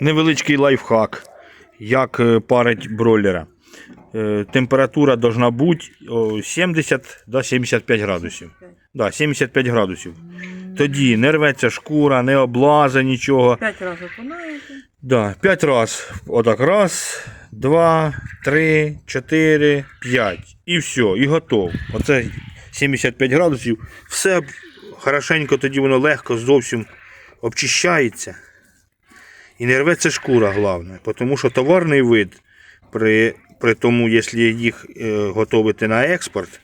невеличкий лайфхак, як е, парить бройлера. Е, Температура должна бути 70 до 75 градусів. Да, 75 градусів. Тоді не рветься шкура, не облазе нічого. П'ять разів окунаєте. Да, 5 раз. Отак. Раз, два, три, чотири, п'ять. І все, і готов. Оце 75 градусів. Все хорошенько, тоді воно легко зовсім обчищається. І не рветься шкура, головне. Тому що товарний вид, при, при тому, якщо їх е, готувати на експорт,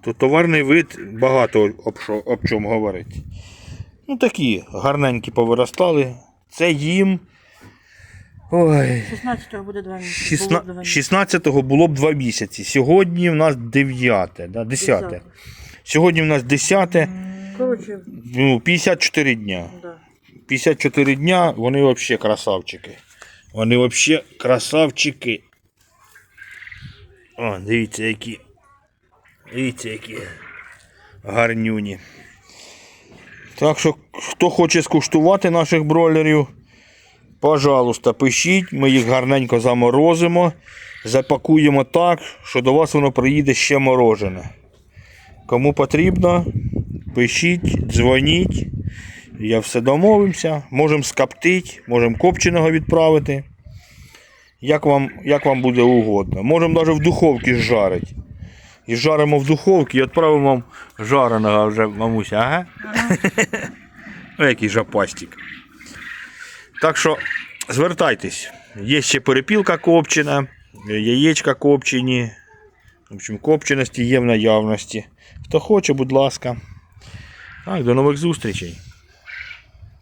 то товарний вид багато об, що, об чому говорить. Ну такі гарненькі повиростали. Це їм. Ой. 16-го буде два місяці. Було б два Шістна- місяці. 16-го було б два місяці. Сьогодні в нас 9, да? 10. Десяте. Сьогодні в нас 10, Коротше, ну, 54 дня. Да. 54 дня, вони взагалі красавчики. Вони взагалі красавчики. О, дивіться, які. Дивіться, які гарнюні. Так що, хто хоче скуштувати наших бройлерів, пожалуйста, пишіть, ми їх гарненько заморозимо, запакуємо так, що до вас воно приїде ще морожене. Кому потрібно, пишіть, дзвоніть. Я все домовимося. Можемо скоптити, можемо копченого відправити. Як вам, як вам буде угодно. Можемо навіть в духовці жарити. І жаримо в духовці і відправимо вам жареного вже мамуся. Ага. ну, який жапастик. Так що звертайтесь. Є ще перепілка копчена, яєчка копчені. В общем, копченості є в наявності. Хто хоче, будь ласка. Так, до нових зустрічей.